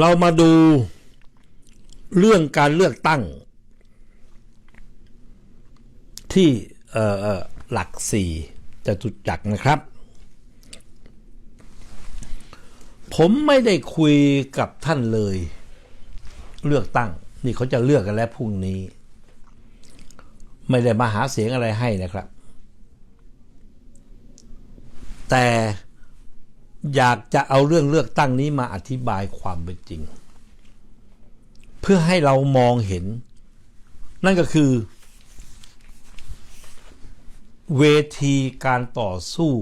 เรามาดูเรื่องการเลือกตั้ง ที่หลักสี่จตุดจักนะครับ ผมไม่ได้คุยกับท่านเลย เลือกตั้ง นี่เขาจะเลือกกันแล้วพรุ่งนี้ ไม่ได้มาหาเสียงอะไรให้นะครับ แต่ อยากจะเอาเรื่องเลือกตั้งนี้มาอธิบายความเป็นจริง เพื่อให้เรามองเห็น นั่นก็คือ เวทีการต่อสู้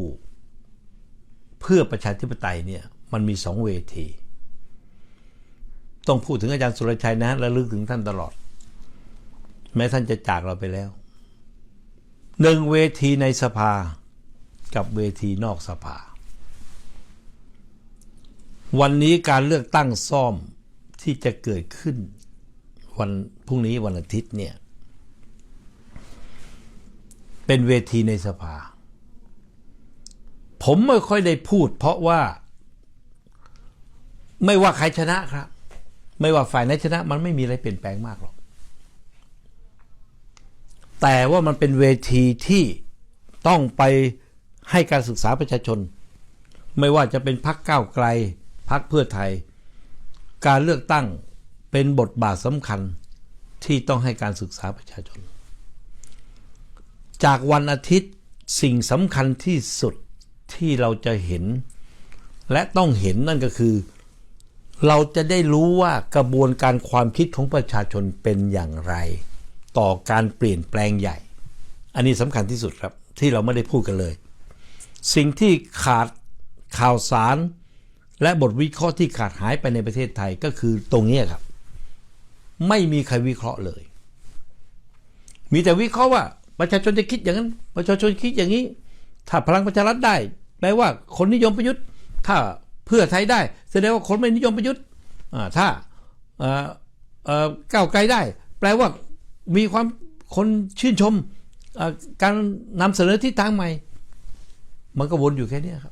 เพื่อประชาธิปไตยเนี่ยมันมีสองเวที ต้องพูดถึงอาจารย์สุรชัยนะและลึกถึงท่านตลอด แม้ท่านจะจากเราไปแล้วหนึ่งเวทีในสภากับเวทีนอกสภา วันนี้การเลือกตั้งซ่อมที่จะเกิดขึ้น วันพรุ่งนี้วันอาทิตย์เนี่ย เป็นเวทีในสภา ผมไม่ค่อยได้พูด เพราะว่า ไม่ว่าใครชนะครับ ไม่ว่าฝ่ายไหนชนะ มันไม่มีอะไรเปลี่ยนแปลงมากหรอก แต่ว่ามันเป็นเวทีที่ต้องไปให้การศึกษาประชาชน ไม่ว่าจะเป็นพักก้าวไกล พักเพื่อไทย การเลือกตั้งเป็นบทบาทสำคัญที่ต้องให้การศึกษาประชาชน จากวันอาทิตย์สิ่งสำคัญที่สุดที่เราจะเห็น และต้องเห็นนั่นก็คือ เราจะได้รู้ว่ากระบวนการความคิดของประชาชนเป็นอย่างไร ต่อการเปลี่ยนแปลงใหญ่ อันนี้สำคัญที่สุดครับที่เราไม่ได้พูดกันเลย สิ่งที่ขาดข่าวสาร และบทวิเคราะห์ที่ขาดหายไปในประเทศไทยก็คือตรงนี้ครับ ไม่มีใครวิเคราะห์เลย มีแต่วิเคราะห์ว่า ประชาชนจะคิดอย่างนั้น ประชาชนคิดอย่างนี้ ถ้าพลังประชารัฐได้แปลว่าคนนิยมประยุทธ์ ถ้าเพื่อไทยได้ แสดงว่าคนไม่นิยมประยุทธ์ถ้าเอ่อเอ่อก้าวไกลได้ แปลว่ามีความคนชื่นชมการนำเสนอทิศทางใหม่ มันก็วนอยู่แค่นี้ครับ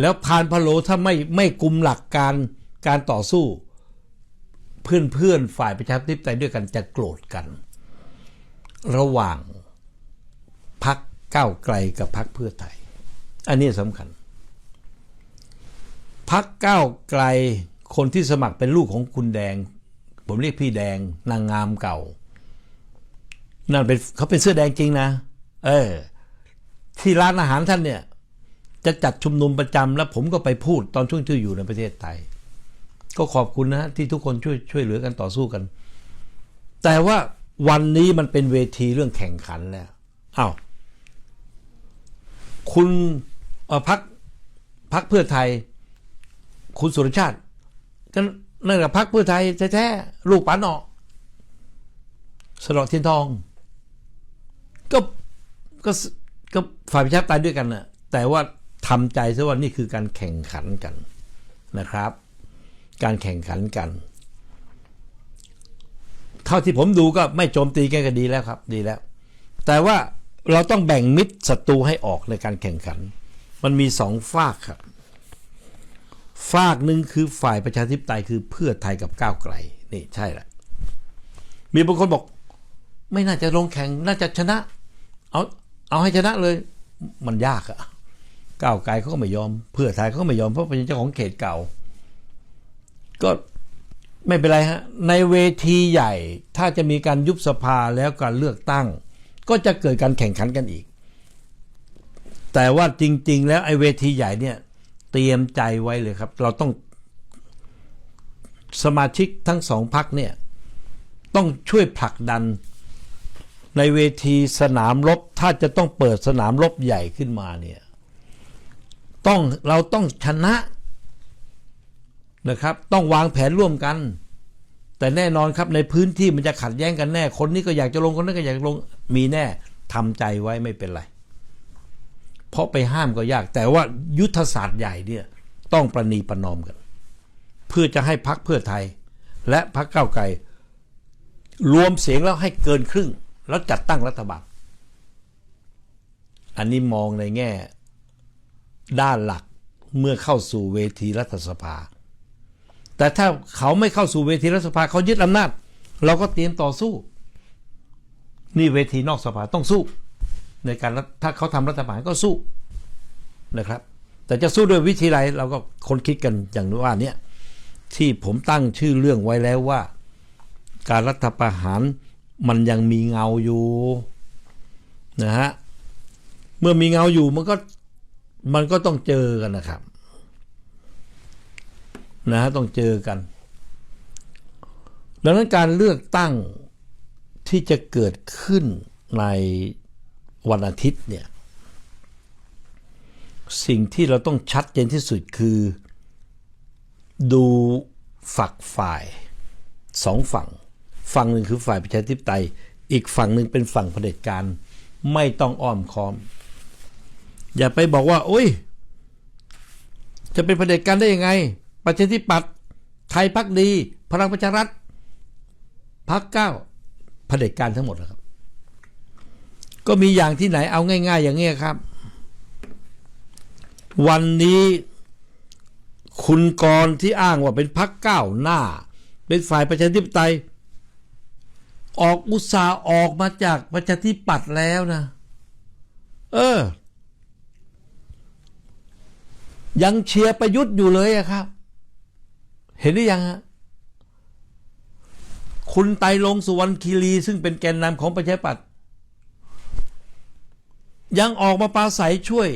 แล้วพานพะโลถ้าไม่ไม่กลุ่มหลักการการต่อสู้ เพื่อนเพื่อนฝ่ายประชาธิปไตยด้วยกันจะโกรธกัน ระหว่างพักก้าวไกลกับพักเพื่อไทย อันนี้สำคัญพักก้าวไกลคนที่สมัครเป็นลูกของคุณแดง ผมเรียกพี่แดงนางงามเก่า นั่นเป็นเขาเป็นเสื้อแดงจริงนะ เออ ที่ร้านอาหารท่านเนี่ย จะจัดชุมนุมประจำแล้วผมก็ไปพูดตอนช่วงที่อยู่ในประเทศไทย ก็ขอบคุณนะที่ทุกคนช่วยช่วยเหลือกันต่อสู้กัน แต่ว่าวันนี้มันเป็นเวทีเรื่องแข่งขันแล้วอ้าวคุณพักพักเพื่อไทย คุณสุรชาติก็นั่นกับพักเพื่อไทยแท้ๆลูกปันอสนอเทียนทอง ก็ก็ก็ฝ่ายประชาธิปไตยด้วยกันนะแต่ว่า ทำใจซะว่านี่คือการแข่งขันกันนะครับ การแข่งขันกัน เท่าที่ผมดูก็ไม่โจมตีกันก็ดีแล้วครับดีแล้ว แต่ว่าเราต้องแบ่งมิตรศัตรูให้ออกในการแข่งขัน มันมีสองฝากครับฝากหนึ่งคือฝ่ายประชาธิปไตยคือเพื่อไทยกับก้าวไกลนี่ใช่ละมีบางคนบอก ไม่น่าจะลงแข่งน่าจะชนะ เอาเอาให้ชนะเลย มันยากอะ ก้าวไกลเขาก็ไม่ยอม เพื่อไทยเขาก็ไม่ยอมเพราะเป็นเจ้าของเขตเก่า ก็ไม่เป็นไรฮะ ในเวทีใหญ่ ถ้าจะมีการยุบสภาแล้วการเลือกตั้ง ก็จะเกิดการแข่งขันกันอีก แต่ว่าจริง ๆ แล้วไอ้เวทีใหญ่เนี่ย เตรียมใจไว้เลยครับ เราต้องสมาชิกทั้งสองพักเนี่ย ต้องช่วยผลักดันในเวทีสนามรบ ถ้าจะต้องเปิดสนามรบใหญ่ขึ้นมาเนี่ย ต้องเราต้องชนะนะครับ ต้องวางแผนร่วมกัน แต่แน่นอนครับในพื้นที่มันจะขัดแย้งกันแน่ คนนี้ก็อยากจะลงคนนั้นก็อยากจะลงมีแน่ทำใจไว้ไม่เป็นไร เพราะไปห้ามก็ยาก แต่ว่ายุทธศาสตร์ใหญ่เนี่ยต้องประนีประนอมกัน เพื่อจะให้พักเพื่อไทย และพักเก้าไกลรวมเสียงแล้วให้เกินครึ่ง แล้วจัดตั้งรัฐบาล อันนี้มองในแง่ ด้านหลักเมื่อเข้าสู่เวทีรัฐสภา แต่ถ้าเขาไม่เข้าสู่เวทีรัฐสภาเขายึดอำนาจ เราก็เตรียมต่อสู้ นี่เวทีนอกสภาต้องสู้ ในการถ้าเขาทำรัฐประหารก็สู้นะครับ แต่จะสู้ด้วยวิธีไรเราก็คนคิดกันอย่างว่าเนี้ยที่ผมตั้งชื่อเรื่องไว้แล้วว่า การรัฐประหารมันยังมีเงาอยู่นะฮะเมื่อมีเงาอยู่มันก็ มันก็ต้องเจอกันนะครับ นะฮะต้องเจอกัน ดังนั้นการเลือกตั้งที่จะเกิดขึ้นในวันอาทิตย์เนี่ย สิ่งที่เราต้องชัดเจนที่สุดคือ ดูฝักฝ่ายสองฝั่ง ฝั่งหนึ่งคือฝ่ายประชาธิปไตย อีกฝั่งหนึ่งเป็นฝั่งเผด็จการ ไม่ต้องอ้อมค้อม อย่าไปบอกว่าโอ้ย จะเป็นเผด็จการได้ยังไง ประชาธิปัตย์ไทยพักดี พลังประชารัฐพักเก้าเผด็จการทั้งหมดนะครับ ก็มีอย่างที่ไหนเอาง่าย ๆ อย่างเงี้ยครับ วันนี้คุณกรที่อ้างว่าเป็นพักเก้าหน้า เป็นฝ่ายประชาธิปไตย ออกอุตสาห์ออกมาจากประชาธิปัตย์แล้วนะ เออ ยังเชียร์ประยุทธ์อยู่เลยอะครับ เห็นหรือยังฮะคุณไตลงสุวรรณคีรีซึ่งเป็นแกนนำของประชาธิปัตย์ยังออกมาปราศัยช่วย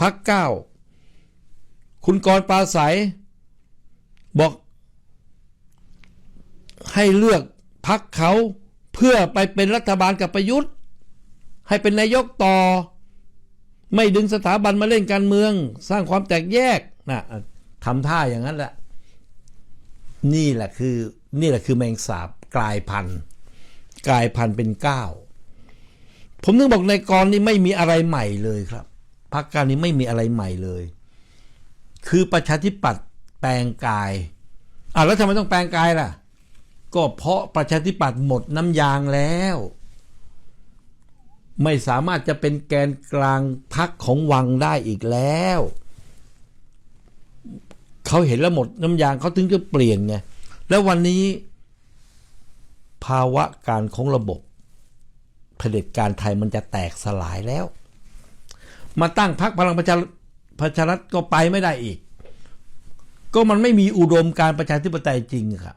พักเก้า คุณกรปราศัย บอก ให้เลือกพักเขาเพื่อไปเป็นรัฐบาลกับประยุทธ์ ให้เป็นนายกต่อ ไม่ดึงสถาบันมาเล่นการเมือง สร้างความแตกแยกนะทำท่าอย่างนั้นแหละนี่แหละคือนี่แหละคือแมงสาบกลายพันธุ์กลายพันธุ์เป็นก้าวผมนึกบอกในกรนี้ไม่มีอะไรใหม่เลยครับพรรคการนี้ไม่มีอะไรใหม่เลย คือประชาธิปัตย์แปลงกายอะแล้วทำไมต้องแปลงกายล่ะ ก็เพราะประชาธิปัตย์หมดน้ำยางแล้ว ไม่สามารถจะเป็นแกนกลางพักของวังได้อีกแล้ว เขาเห็นแล้วหมดน้ำยางเขาถึงจะเปลี่ยนไงแล้ววันนี้ ภาวะการของระบบเผด็จการไทยมันจะแตกสลายแล้ว มาตั้งพรรคพลังประชาประชารัฐก็ไปไม่ได้อีก ก็มันไม่มีอุดมการประชาธิปไตยจริงครับ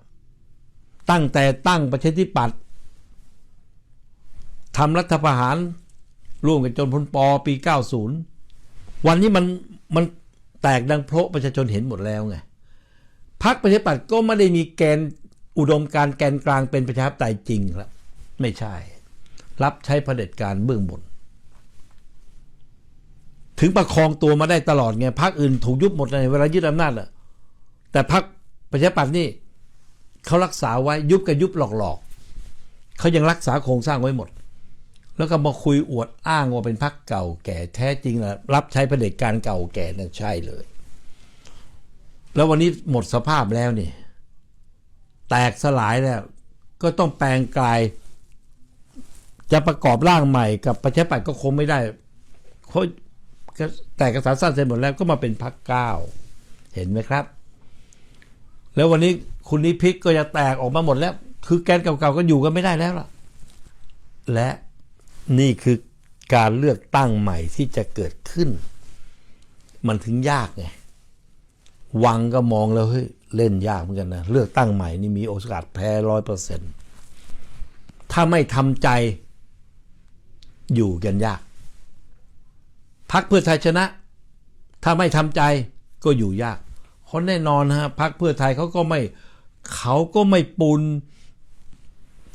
ตั้งแต่ตั้งประชาธิปัตย์ ทำรัฐประหารร่วมกันจนพ้นปอปี 90 วันนี้มันมันแตกดังเพราะประชาชนเห็นหมดแล้วไงพรรคประชาธิปัตย์ก็ไม่ได้มีแกนอุดมการแกนกลางเป็นประชาธิปไตยจริงครับไม่ใช่ รับใช้เผด็จการเบื้องบน ถึงประคองตัวมาได้ตลอดไงพรรคอื่นถูกยุบหมดในเวลายึดอำนาจอะแต่พรรคประชาธิปัตย์นี่เขารักษาไว้ยุบกับยุบหลอกๆเขายังรักษาโครงสร้างไว้หมด แล้วก็มาคุยอวดอ้างว่าเป็นพรรคเก่าแก่แท้จริงนะรับใช้เผด็จการเก่าแก่นั่นใช่เลย แล้ววันนี้หมดสภาพแล้วนี่ แตกสลายแล้ว ก็ต้องแปลงกลาย จะประกอบร่างใหม่กับประชาธิปัตย์ก็คงไม่ได้เขาแต่กระสารสั้นเสร็จหมดแล้วก็มาเป็นพรรคเก้าเห็นไหมครับ แล้ววันนี้คุณนิพิษก็จะแตกออกมาหมดแล้ว คือแกนเก่าๆก็อยู่กันไม่ได้แล้วล่ะ และ นี่คือการเลือกตั้งใหม่ที่จะเกิดขึ้น มันถึงยากไงวังก็มองแล้วเฮ้ยเล่นยากเหมือนกันนะเลือกตั้งใหม่นี่มีโอกาสแพ้ร้อยเปอร์เซ็นต์ถ้าไม่ทำใจอยู่กันยาก พักเพื่อไทยชนะ ถ้าไม่ทำใจก็อยู่ยากเพราะแน่นอนฮะพักเพื่อไทยเขาก็ไม่เขาก็ไม่ปุน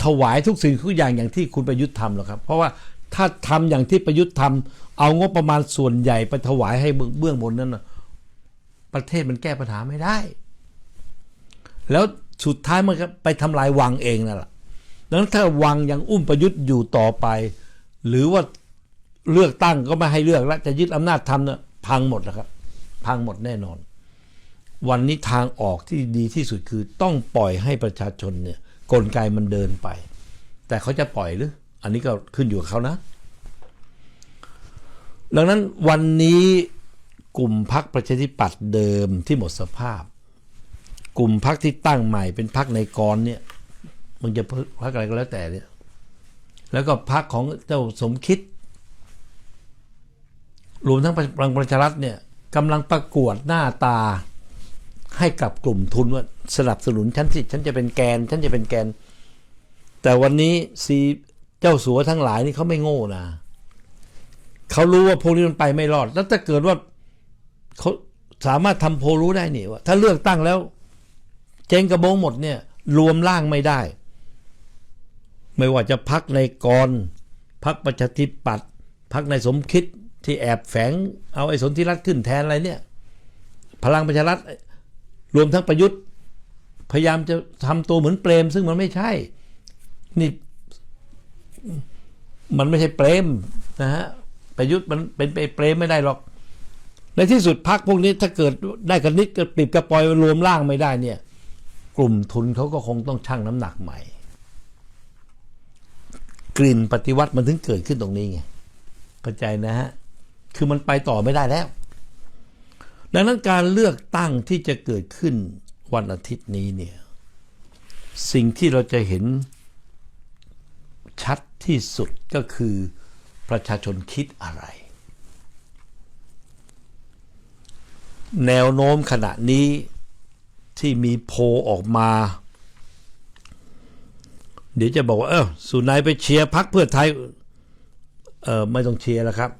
ถวายทุกสิ่งทุกอย่างอย่างที่คุณประยุทธ์ทำหรอกครับ เพราะว่าถ้าทำอย่างที่ประยุทธ์ทำเอางบประมาณส่วนใหญ่ไปถวายให้เบื้องบนนั้นนะประเทศมันแก้ปัญหาไม่ได้ แล้วสุดท้ายมันก็ไปทำลายวังเองนั่นแหละดังนั้นถ้าวังยังอุ้มประยุทธ์อยู่ต่อไป หรือว่าเลือกตั้งก็ไม่ให้เลือกแล้วจะยึดอำนาจทำเนี่ยพังหมดนะครับ พังหมดแน่นอน วันนี้ทางออกที่ดีที่สุดคือต้องปล่อยให้ประชาชนเนี่ย กลไกมันเดินไป แต่เขาจะปล่อยหรือ อันนี้ก็ขึ้นอยู่กับเขานะ ดังนั้นวันนี้กลุ่มพักประชาธิปัตย์เดิมที่หมดสภาพ กลุ่มพักที่ตั้งใหม่เป็นพักในกรเนี่ยมันจะพักอะไรก็แล้วแต่เนี่ย แล้วก็พักของเจ้าสมคิด รวมทั้งพลังประชารัฐเนี่ยกำลังประกวดหน้าตา ให้กับกลุ่มทุนว่าสนับสนุนฉันสิฉันจะเป็นแกน ฉันจะเป็นแกน แต่วันนี้ซีเจ้าสัวทั้งหลายนี่เขาไม่โง่นะเขารู้ว่าพวกนี้มันไปไม่รอด แล้วถ้าเกิดว่าเขาสามารถทำโพรู้ได้นี่ว่าถ้าเลือกตั้งแล้ว เจงกระโบงหมดเนี่ย รวมร่างไม่ได้ ไม่ว่าจะพักในกรพักประชาธิปัตย์พักในสมคิดที่แอบแฝง เอาไอ้สนธิรัตน์ขึ้นแทนอะไรเนี่ย พลังประชารัฐ รวมทั้งประยุทธ์ พยายามจะทำตัวเหมือนเปรม ซึ่งมันไม่ใช่ นี่มันไม่ใช่เปรมนะฮะประยุทธ์มันเป็นไปเปรมไม่ได้หรอก ในที่สุดพักพวกนี้ถ้าเกิดได้กันนิดกระปิบกระปอยรวมร่างไม่ได้เนี่ย กลุ่มทุนเขาก็คงต้องชั่งน้ำหนักใหม่ กลิ่นปฏิวัติมันถึงเกิดขึ้นตรงนี้ไงเข้าใจนะฮะคือมันไปต่อไม่ได้แล้ว ดังนั้นการเลือกตั้งที่จะเกิดขึ้นวันอาทิตย์นี้เนี่ยสิ่งที่เราจะเห็นชัดที่สุดก็คือประชาชนคิดอะไร แนวโน้มขณะนี้ที่มีโพออกมา เดี๋ยวจะบอกว่า เออสุนายไปเชียร์พักเพื่อไทย เออไม่ต้องเชียร์แล้วครับ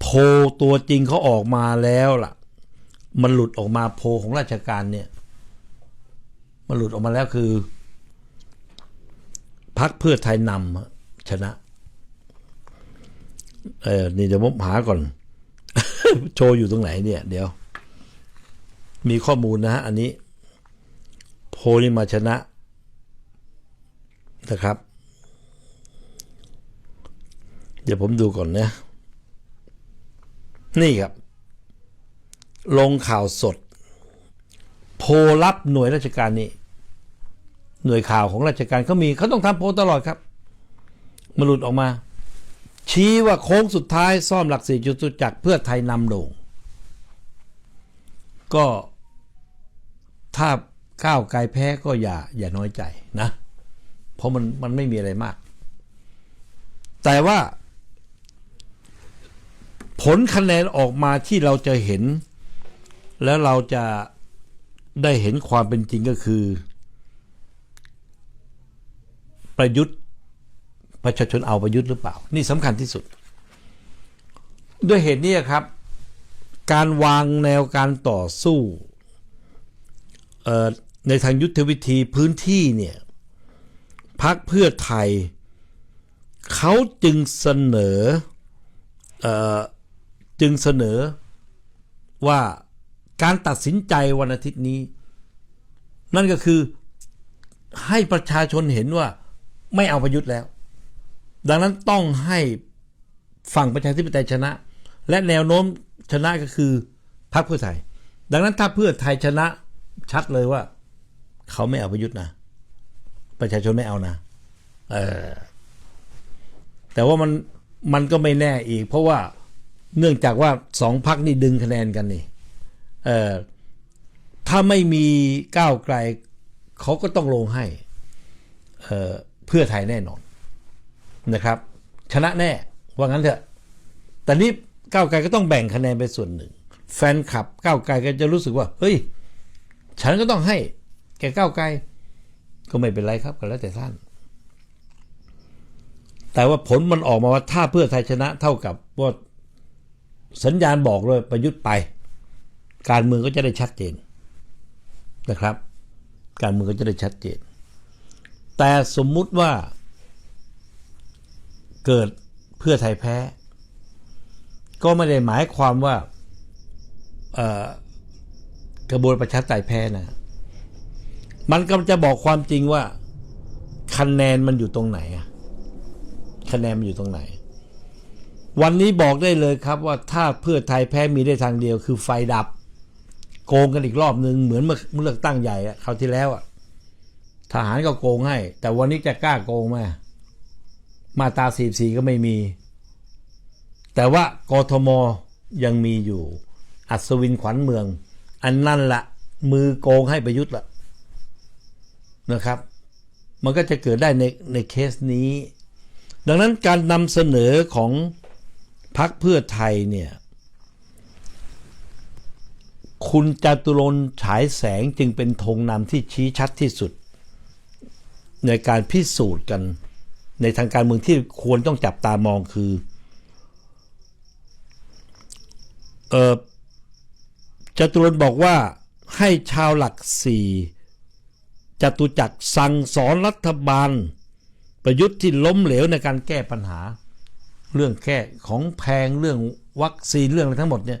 โพลตัวจริงเขาออกมาแล้วล่ะ มันหลุดออกมาโพลของราชการเนี่ย มันหลุดออกมาแล้วคือพักเพื่อไทยนำชนะ เออนี่เดี๋ยวผมหาก่อน โชว์อยู่ตรงไหนเนี่ย เดี๋ยว มีข้อมูลนะฮะอันนี้ โพลนี่มาชนะนะครับ เดี๋ยวผมดูก่อนนะ นี่ครับ ลงข่าวสด โพลับหน่วยราชการนี่หน่วยข่าวของราชการเขามีเขาต้องทำโพลตลอดครับมาหลุดออกมา ชี้ว่าโค้งสุดท้ายซ่อมหลักสี่จุดจักรเพื่อไทยนำโด่งก็ถ้าก้าวไกลแพ้ก็อย่าอย่าน้อยใจนะ เพราะมันมันไม่มีอะไรมาก แต่ว่า ผลคะแนนออกมาที่เราจะเห็น แล้วเราจะได้เห็นความเป็นจริงก็คือ ประยุทธ์ประชาชนเอาประยุทธ์หรือเปล่า นี่สำคัญที่สุด ด้วยเหตุนี้ครับ การวางแนวการต่อสู้ในทางยุทธวิธีพื้นที่เนี่ยพักเพื่อไทย เขาจึงเสนออ จึงเสนอว่าการตัดสินใจวันอาทิตย์นี้ นั่นก็คือให้ประชาชนเห็นว่าไม่เอาประยุทธ์แล้ว ดังนั้นต้องให้ฝั่งประชาธิปไตยชนะ และแนวโน้มชนะก็คือพรรคเพื่อไทย ดังนั้นถ้าเพื่อไทยชนะชัดเลยว่า เขาไม่เอาประยุทธ์นะ ประชาชนไม่เอานะเออแต่ว่ามันมันก็ไม่แน่อีก เพราะว่า เนื่องจากว่าสองพักนี่ดึงคะแนนกันนี่เออถ้าไม่มีก้าวไกลเขาก็ต้องลงให้เอ่อเพื่อไทยแน่นอนนะครับ ชนะแน่ว่างั้นเถอะ แต่นี้ก้าวไกลก็ต้องแบ่งคะแนนไปส่วนหนึ่ง แฟนคลับก้าวไกลก็จะรู้สึกว่า เฮ้ย ฉันก็ต้องให้ แกก้าวไกล ก็ไม่เป็นไรครับก็แล้วแต่ท่าน แต่ว่าผลมันออกมาว่าถ้าเพื่อไทยชนะเท่ากับว่า สัญญาณบอกเลยประยุทธ์ไป การเมืองก็จะได้ชัดเจนนะครับ การเมืองก็จะได้ชัดเจน แต่สมมุติว่า เกิดเพื่อไทยแพ้ ก็ไม่ได้หมายความว่ากระบวนประชาธิปไตยแพ้นะมันก็จะบอกความจริงว่า คะแนนมันอยู่ตรงไหนอะคะแนนมันอยู่ตรงไหน วันนี้บอกได้เลยครับว่าถ้าเพื่อไทยแพ้มีได้ทางเดียว คือไฟดับ โกงกันอีกรอบหนึ่งเหมือนเมื่อเมื่อเลือกตั้งใหญ่คราวที่แล้วอะทหารก็โกงให้ แต่วันนี้จะกล้าโกงไหมมาตาสีสีก็ไม่มี แต่ว่ากทมยังมีอยู่ อัศวินขวัญเมือง อันนั่นละมือโกงให้ประยุทธ์ละนะครับ มันก็จะเกิดได้ในในเคสนี้ ดังนั้นการนำเสนอของ พรรคเพื่อไทยเนี่ย คุณจตุรนฉายแสงจึงเป็นธงนำที่ชี้ชัดที่สุด ในการพิสูจน์กัน ในทางการเมืองที่ควรต้องจับตามองคือเออจตุรนบอกว่าให้ชาวหลักสี่จตุจักรสั่งสอนรัฐบาล ประยุทธ์ที่ล้มเหลวในการแก้ปัญหา เรื่องแค่ของแพงเรื่องวัคซีนเรื่องอะไรทั้งหมดเนี่ย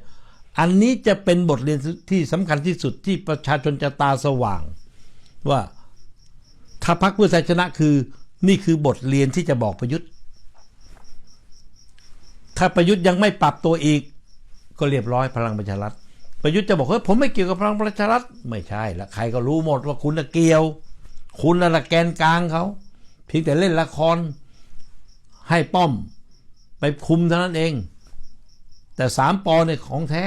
อันนี้จะเป็นบทเรียนที่สำคัญที่สุดที่ประชาชนจะตาสว่าง ว่าถ้าพรรคเพื่อไทยชนะคือ นี่คือบทเรียนที่จะบอกประยุทธ์ ถ้าประยุทธ์ยังไม่ปรับตัวอีก ก็เรียบร้อยพลังประชารัฐประยุทธ์จะบอกเฮ้ยผมไม่เกี่ยวกับพลังประชารัฐไม่ใช่ละใครก็รู้หมดว่าคุณน่ะเกี่ยว คุณน่ะละแกนกลางเขาเพียงแต่เล่นละครให้ป้อม ไปคุมเท่านั้นเอง แต่สามปอเนี่ยของแท้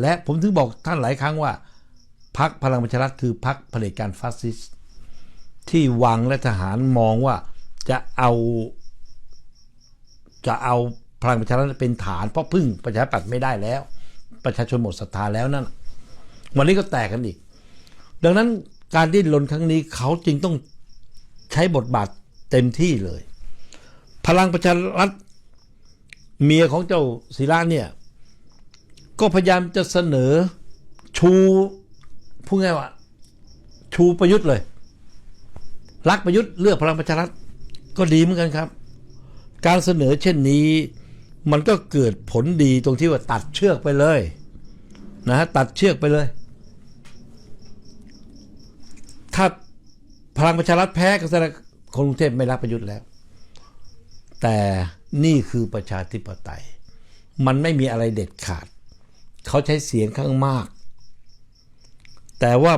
และผมถึงบอกท่านหลายครั้งว่าพักพลังประชารัฐคือพักเผด็จการฟาสซิสต์ที่วังและทหารมองว่าจะเอา จะเอาพลังประชารัฐเป็นฐานเพราะพึ่งประชาธิปัตย์ไม่ได้แล้ว ประชาชนหมดศรัทธาแล้วนั่นวันนี้ก็แตกกันอีก ดังนั้นการดิ้นรนครั้งนี้เขาจึงต้องใช้บทบาทเต็มที่เลย พลังประชารัฐ เมียของเจ้าศิระเนี่ย ก็พยายามจะเสนอชูพูดง่ายว่า ชูประยุทธ์เลย รักประยุทธ์เลือกพลังประชารัฐก็ดีเหมือนกันครับ การเสนอเช่นนี้ มันก็เกิดผลดีตรงที่ว่าตัดเชือกไปเลยนะฮะตัดเชือกไปเลย ถ้าพลังประชารัฐแพ้ก็แสดงคนกรุงเทพไม่รักประยุทธ์แล้ว แต่ นี่คือประชาธิปไตย มันไม่มีอะไรเด็ดขาด เขาใช้เสียงข้างมาก แต่ว่า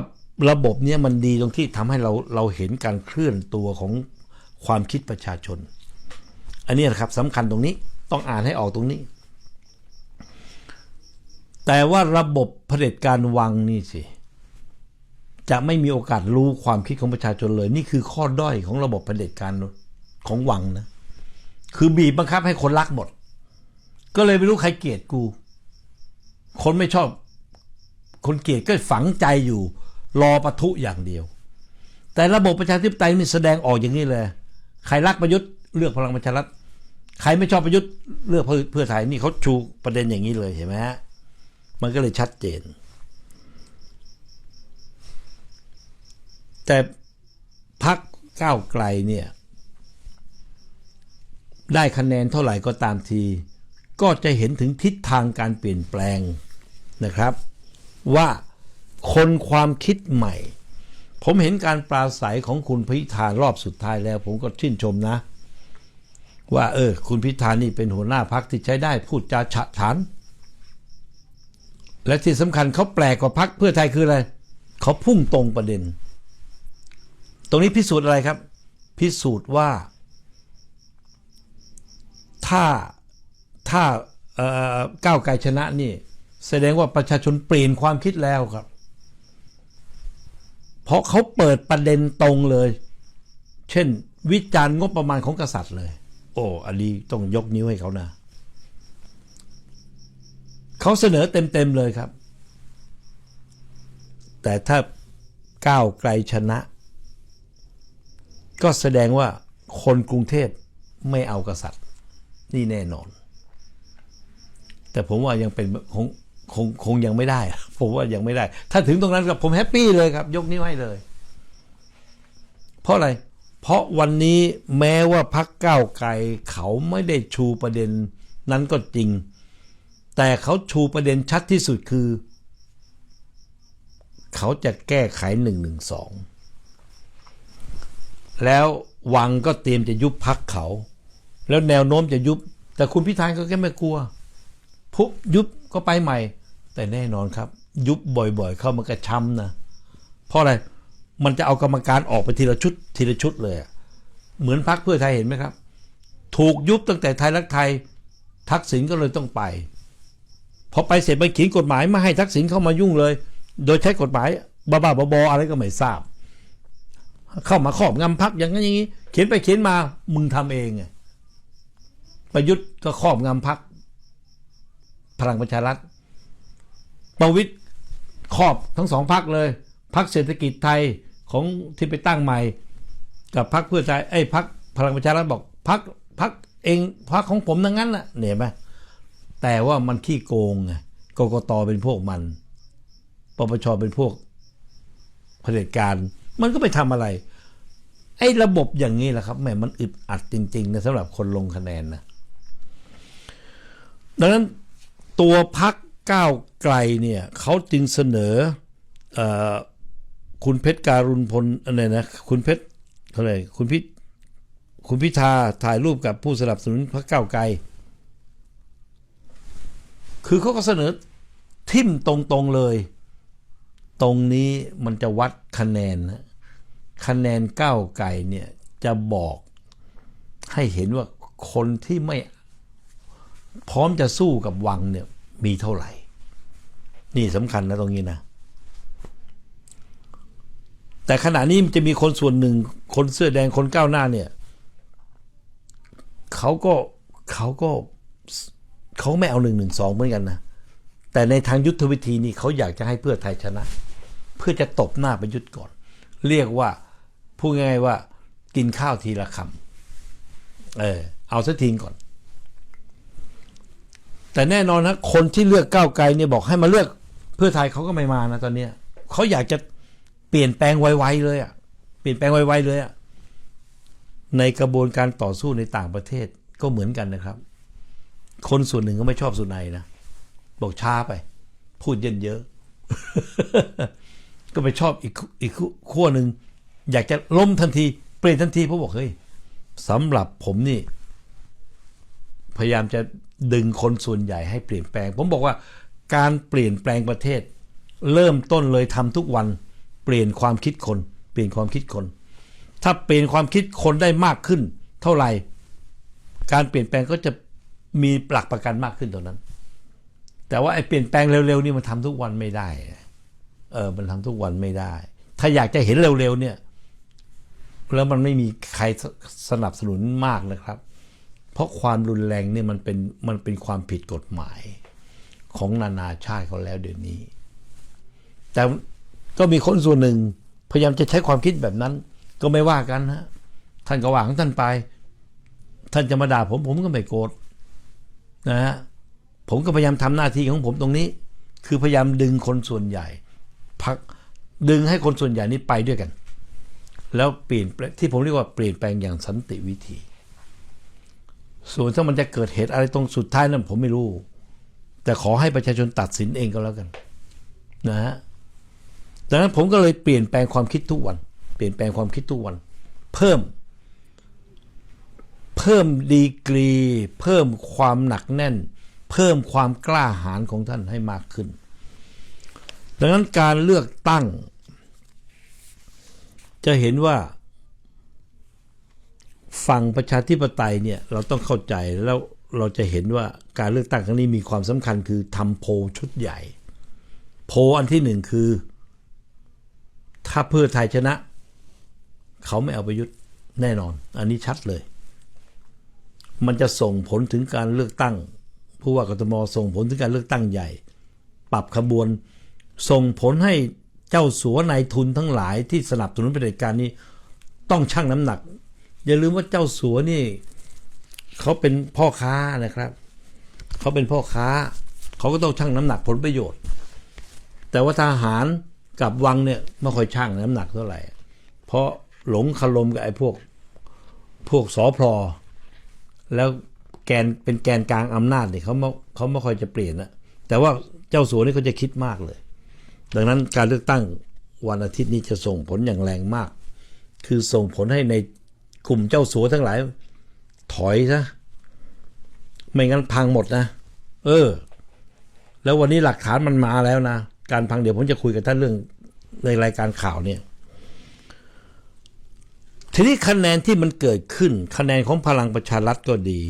ระบบเนี้ยมันดีตรงที่ทำให้เราเราเห็นการเคลื่อนตัวของความคิดประชาชน อันนี้นะครับสำคัญตรงนี้ต้องอ่านให้ออกตรงนี้ แต่ว่าระบบเผด็จการวังนี่สิจะไม่มีโอกาสรู้ความคิดของประชาชนเลย นี่คือข้อด้อยของระบบเผด็จการของวังนะ คือบีบบังคับให้คนรักหมด ก็เลยไม่รู้ใครเกลียดกู คนไม่ชอบ คนเกลียดก็ฝังใจอยู่ รอปะทุอย่างเดียว แต่ระบบประชาธิปไตยนี่แสดงออกอย่างนี้เลย ใครรักประยุทธ์เลือกพลังประชารัฐ ใครไม่ชอบประยุทธ์เลือกเพื่อเพื่อไทยนี่เขาชูประเด็นอย่างนี้เลยเห็นไหมฮะ มันก็เลยชัดเจน แต่พักก้าวไกลเนี่ย ได้คะแนนเท่าไหร่ก็ตามที ก็จะเห็นถึงทิศทางการเปลี่ยนแปลงนะครับ ว่าคนความคิดใหม่ ผมเห็นการปราศัยของคุณพิธารอบสุดท้ายแล้ว ผมก็ชื่นชมนะ ว่าเออ คุณพิธานี่เป็นหัวหน้าพักที่ใช้ได้พูดจาฉะฉานและที่สำคัญเขาแปลกกว่าพักเพื่อไทยคืออะไรเขาพุ่งตรงประเด็น ตรงนี้พิสูจน์อะไรครับ พิสูจน์ว่า ถ้าถ้าก้าวไกลชนะนี่ แสดงว่าประชาชนเปลี่ยนความคิดแล้วครับ เพราะเขาเปิดประเด็นตรงเลย เช่น วิจารณ์งบประมาณของกษัตริย์เลย โอ้อันนี้ต้องยกนิ้วให้เขานะเขาเสนอเต็มๆเลยครับ แต่ถ้าก้าวไกลชนะ ก็แสดงว่าคนกรุงเทพไม่เอากษัตริย์ นี่แน่นอน แต่ผมว่ายังเป็นคงคงคงยังไม่ได้ ผมว่ายังไม่ได้ ถ้าถึงตรงนั้นก็ผมแฮปปี้เลยครับ ยกนิ้วให้เลย เพราะอะไร เพราะวันนี้แม้ว่าพักก้าวไกลเขาไม่ได้ชูประเด็นนั้นก็จริง แต่เขาชูประเด็นชัดที่สุดคือ เขาจะแก้ไขหนึ่งหนึ่งสองแล้ววังก็เตรียมจะยุบพักเขา แล้วแนวโน้มจะยุบ แต่คุณพิธานก็แค่ไม่กลัวพุบยุบก็ไปใหม่ แต่แน่นอนครับ ยุบบ่อยๆ เข้ามันกระช้ำนะ เพราะอะไรมันจะเอากรรมการออกไปทีละชุดทีละชุดเลยเหมือนพักเพื่อไทยเห็นไหมครับ ถูกยุบตั้งแต่ไทยรักไทย ทักษิณก็เลยต้องไปพอไปเสร็จไปเขียนกฎหมายไม่ให้ทักษิณเข้ามายุ่งเลย โดยใช้กฎหมายบ้าๆบอๆอะไรก็ไม่ทราบ เข้ามาครอบงำพักอย่างนั้นอย่างนี้ เขียนไปเขียนมามึงทำเองไง ประยุทธ์ก็ครอบงำพักพลังประชารัฐ ประวิตยครอบทั้งสองพักเลย พักเศรษฐกิจไทยของที่ไปตั้งใหม่ กับพักเพื่อไทยไอ้พักพลังประชารัฐบอกพักพักเองพักของผมทั้งนั้นน่ะเนี่ยไหมแต่ว่ามันขี้โกงไงกกตเป็นพวกมันปปชเป็นพวกเผด็จการมันก็ไปทำอะไร ไอ้ระบบอย่างนี้แหละครับแหมมันอึดอัดจริงๆนะสำหรับคนลงคะแนนนะ ดังนั้นตัวพักก้าวไกลเนี่ยเขาจึงเสนออคุณเพชรการุณพลอะไรนะคุณเพชรอะไรคุณพิคุณพิธาถ่ายรูปกับผู้สนับสนุนพรรคก้าวไกล คือเขาก็เสนอทิมตรงๆเลย ตรงนี้มันจะวัดคะแนนนะคะแนนก้าวไกลเนี่ยจะบอกให้เห็นว่าคนที่ไม่ พร้อมจะสู้กับวังเนี่ยมีเท่าไหร่ นี่สำคัญนะตรงนี้นะ แต่ขณะนี้มันจะมีคนส่วนหนึ่ง คนเสื้อแดงคนก้าวหน้าเนี่ยเขาก็เขาก็เขาไม่เอาหนึ่งหนึ่งสองเหมือนกันนะ แต่ในทางยุทธวิธีนี่เขาอยากจะให้เพื่อไทยชนะ เพื่อจะตบหน้าประยุทธ์ก่อน เรียกว่าพูดง่ายๆว่ากินข้าวทีละคำเออเอาสักทีก่อน แต่แน่นอนนะคนที่เลือกก้าวไกลเนี่ยบอกให้มาเลือกเพื่อไทยเขาก็ไม่มานะตอนเนี้ยเขาอยากจะเปลี่ยนแปลงไวๆเลยอะ่ะเปลี่ยนแปลงไวๆเลยอะ่ะในกระบวนการต่อสู้ในต่างประเทศก็เหมือนกันนะครับ คนส่วนหนึ่งก็ไม่ชอบสุนัยนะบอกช้าไป พูดเย็นเยอะ ก็ไปชอบอีกอีกขั้วหนึ่งอยากจะล้มทันที เปลี่ยนทันทีเพราะบอกเฮ้ยสำหรับผมนี่ พยายามจะ ดึงคนส่วนใหญ่ให้เปลี่ยนแปลง ผมบอกว่าการเปลี่ยนแปลงประเทศ เริ่มต้นเลยทำทุกวัน เปลี่ยนความคิดคน เปลี่ยนความคิดคน ถ้าเปลี่ยนความคิดคนได้มากขึ้น เท่าไหร่ การเปลี่ยนแปลงก็จะมีหลักประกันมากขึ้นตรงนั้น แต่ว่าไอ้เปลี่ยนแปลงเร็วๆนี่มันทำทุกวันไม่ได้ เออ มันทำทุกวันไม่ได้ ถ้าอยากจะเห็นเร็วๆเนี่ย แล้วมันไม่มีใครสนับสนุนมากนะครับ เพราะความรุนแรงเนี่ยมันเป็นมันเป็นความผิดกฎหมายของนานาชาติเขาแล้วเดี๋ยวนี้ แต่ก็มีคนส่วนหนึ่ง พยายามจะใช้ความคิดแบบนั้น ก็ไม่ว่ากันฮะท่านก็ว่างท่านไป ท่านจะมาด่าผมผมก็ไม่โกรธนะฮะผมก็พยายามทำหน้าที่ของผมตรงนี้ คือพยายามดึงคนส่วนใหญ่พักดึงให้คนส่วนใหญ่นี้ไปด้วยกัน แล้วเปลี่ยนที่ผมเรียกว่าเปลี่ยนแปลงอย่างสันติวิธี ส่วนถ้ามันจะเกิดเหตุอะไรตรงสุดท้ายนั้นผมไม่รู้ แต่ขอให้ประชาชนตัดสินเองก็แล้วกันนะฮะดังนั้นผมก็เลยเปลี่ยนแปลงความคิดทุกวัน เปลี่ยนแปลงความคิดทุกวัน เพิ่ม เพิ่มดีกรี เพิ่มความหนักแน่น เพิ่มความกล้าหาญของท่านให้มากขึ้น ดังนั้นการเลือกตั้ง จะเห็นว่า ฝั่งประชาธิปไตยเนี่ยเราต้องเข้าใจแล้วเราจะเห็นว่าการเลือกตั้งครั้งนี้มีความสำคัญคือทำโพลชุดใหญ่ โพลอันที่หนึ่งคือ ถ้าเพื่อไทยชนะ เขาไม่เอาประยุทธ์แน่นอน อันนี้ชัดเลย มันจะส่งผลถึงการเลือกตั้ง ผู้ว่ากทมส่งผลถึงการเลือกตั้งใหญ่ ปรับขบวน ส่งผลให้เจ้าสัวนายทุนทั้งหลายที่สนับสนุนเผด็จการนี้ ต้องชั่งน้ำหนัก อย่าลืมว่าเจ้าสัวนี่เขาเป็นพ่อค้านะครับ เขาเป็นพ่อค้า เขาก็ต้องชั่งน้ำหนักผลประโยชน์ แต่ว่าทหารกับวังเนี่ยไม่ค่อยชั่งน้ำหนักเท่าไหร่ เพราะหลงคารมกับไอ้พวกพวกสอพลอแล้วแกนเป็นแกนกลางอำนาจเนี่ยเขาไม่เขาไม่ค่อยจะเปลี่ยนนะแต่ว่าเจ้าสัวนี่เขาจะคิดมากเลย ดังนั้นการเลือกตั้งวันอาทิตย์นี้จะส่งผลอย่างแรงมาก คือส่งผลให้ใน กลุ่มเจ้าสัวทั้งหลาย ถอยซะไม่งั้นพังหมดนะ เออ แล้ววันนี้หลักฐานมันมาแล้วนะ การพังเดี๋ยวผมจะคุยกับท่านเรื่องในรายการข่าวเนี่ย ทีนี้คะแนนที่มันเกิดขึ้น คะแนนของพลังประชารัฐก็ดี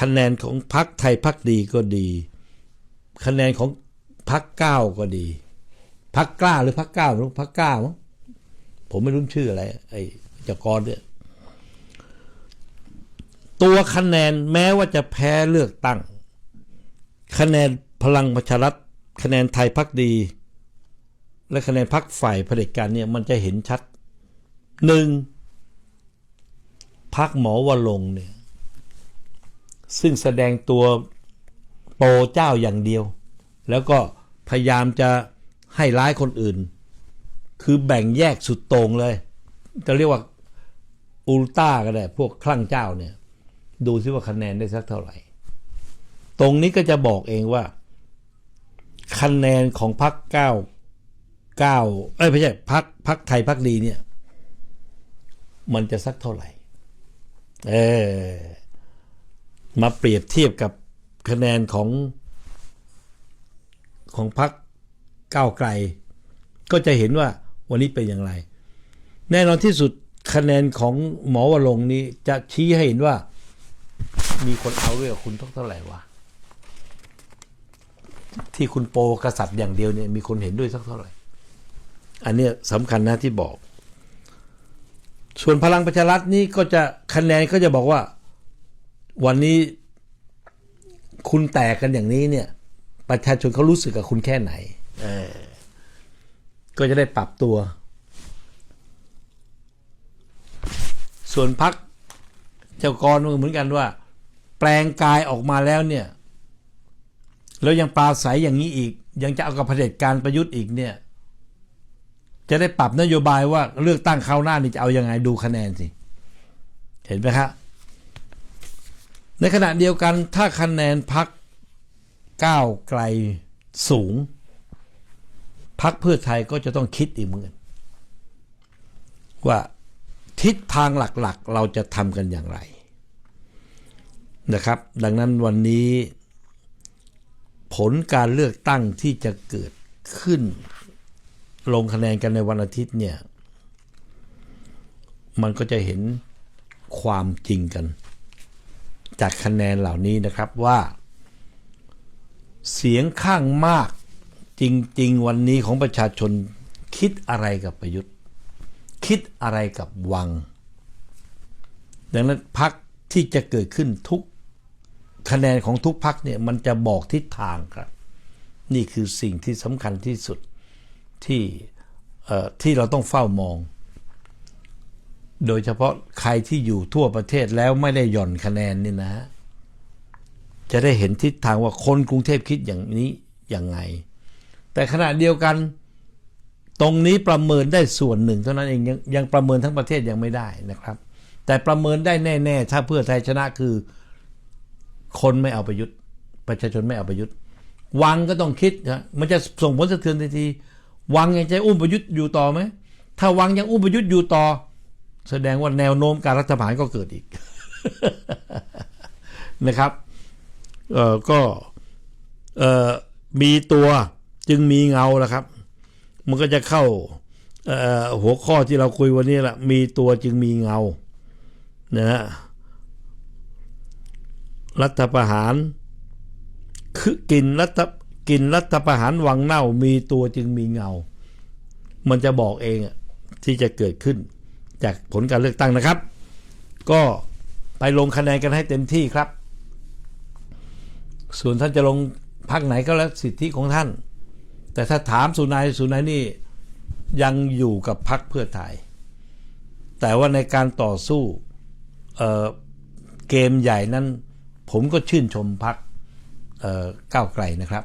คะแนนของพรรคไทยพรรคดีก็ดี คะแนนของพักเก้าก็ดีพักกล้าหรือพักเก้าไม่รู้พักเก้ามั้งผมไม่รู้ชื่ออะไร ไอ้จากรเนี่ย ตัวคะแนนแม้ว่าจะแพ้เลือกตั้ง คะแนนพลังประชารัฐคะแนนไทยพักดี และคะแนนพักฝ่ายเผด็จการเนี่ยมันจะเห็นชัดหนึ่งพักหมอวลงเนี่ยซึ่งแสดงตัวโปเจ้าอย่างเดียว แล้วก็พยายามจะให้ร้ายคนอื่น คือแบ่งแยกสุดโต่งเลย จะเรียกว่าอุลต้าก็ได้ พวกคลั่งเจ้าเนี่ย ดูซิว่าคะแนนได้สักเท่าไหร่ ตรงนี้ก็จะบอกเองว่า คะแนนของพรรคเก้าเก้าเอ้ยไม่ใช่พรรคพรรคไทยพรรคดีเนี่ย มันจะสักเท่าไหร่ เออมาเปรียบเทียบกับคะแนนของของพรรคก้าวไกล ก็จะเห็นว่าวันนี้เป็นอย่างไร แน่นอนที่สุดคะแนนของหมอวรงนี้จะชี้ให้เห็นว่า มีคนเอาด้วยกับคุณเท่าไหร่วะที่คุณโปกษัตริย์อย่างเดียวเนี่ยมีคนเห็นด้วยสักเท่าไหร่ อันเนี้ยสำคัญนะที่บอก ส่วนพลังประชารัฐนี่ก็จะคะแนนก็จะบอกว่า วันนี้คุณแตกกันอย่างนี้เนี่ย ประชาชนเขารู้สึกกับคุณแค่ไหนก็จะได้ปรับตัว ส่วนพักเจ้ากรเหมือนกันว่า แปลงกายออกมาแล้วเนี่ยแล้วยังปราศัยอย่างนี้อีก ยังจะเอากับเผด็จการประยุทธ์อีกเนี่ย จะได้ปรับนโยบายว่าเลือกตั้งคราวหน้านี่จะเอายังไงดูคะแนนสิ เห็นไหมครับในขณะเดียวกันถ้าคะแนนพักก้าวไกลสูงพักเพื่อไทยก็จะต้องคิดอีกเหมือนกันว่าทิศทางหลักๆ เราจะทำกันอย่างไร นะครับ ดังนั้นวันนี้ ผลการเลือกตั้งที่จะเกิดขึ้น ลงคะแนนกันในวันอาทิตย์เนี่ย มันก็จะเห็นความจริงกัน จากคะแนนเหล่านี้นะครับว่า เสียงข้างมากจริง ๆ วันนี้ของประชาชนคิดอะไรกับประยุทธ์ คิดอะไรกับวัง ดังนั้นพักที่จะเกิดขึ้นทุก คะแนนของทุกพักเนี่ยมันจะบอกทิศทางครับ นี่คือสิ่งที่สำคัญที่สุดที่เอ่อที่เราต้องเฝ้ามอง โดยเฉพาะใครที่อยู่ทั่วประเทศแล้วไม่ได้หย่อนคะแนนนี่นะฮะจะได้เห็นทิศทางว่าคนกรุงเทพคิดอย่างนี้อยังไง แต่ขณะเดียวกันตรงนี้ประเมินได้ส่วนหนึ่งเท่านั้นเองยังยังประเมินทั้งประเทศยังไม่ได้นะครับ แต่ประเมินได้แน่ ๆ ถ้าเพื่อไทยชนะคือ คนไม่เอาประยุทธ์ ประชาชนไม่เอาประยุทธ์ วังก็ต้องคิดนะมันจะส่งผลสะเทือนทันที วังยังจะอุ้มประยุทธ์อยู่ต่อไหม ถ้าวังยังอุ้มประยุทธ์อยู่ต่อ แสดงว่าแนวโน้มการรัฐประหารก็เกิดอีกนะครับ เอ่อ ก็ เอ่อ มีตัวจึงมีเงาแล้วครับ มันก็จะเข้า เอ่อ หัวข้อที่เราคุยวันนี้แหละ มีตัวจึงมีเงา นะฮะ รัฐประหาร คือกินรัฐกินรัฐประหารวังเน่ามีตัวจึงมีเงา มันจะบอกเองอะที่จะเกิดขึ้น จากผลการเลือกตั้งนะครับ ก็ไปลงคะแนนกันให้เต็มที่ครับ ส่วนท่านจะลงพักไหนก็แล้วสิทธิของท่าน แต่ถ้าถามสุนายสุนายนี่ยังอยู่กับพักเพื่อไทย แต่ว่าในการต่อสู้เเกมใหญ่นั้น ผมก็ชื่นชมพักก้าวไกลนะครับ